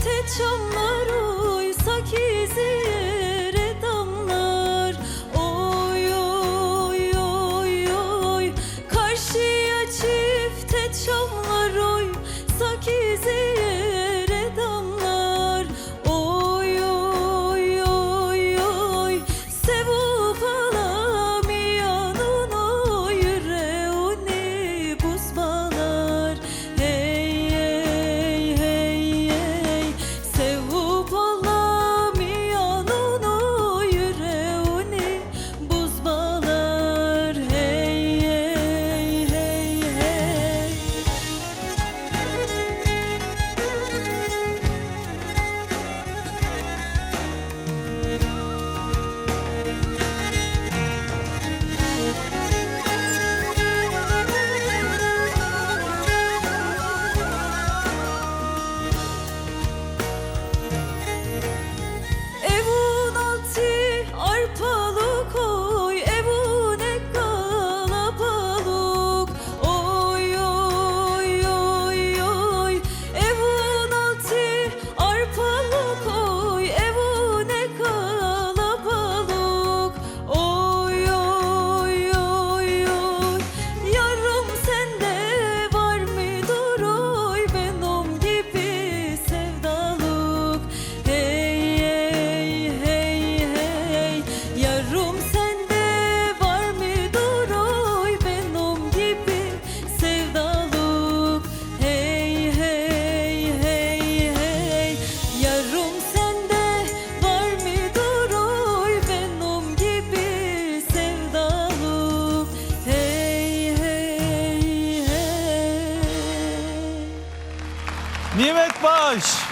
Çifte çamlar oysa kizire Oy oy oy oy. Karşıya çifte çamlar oysa kizire Nimet Baş.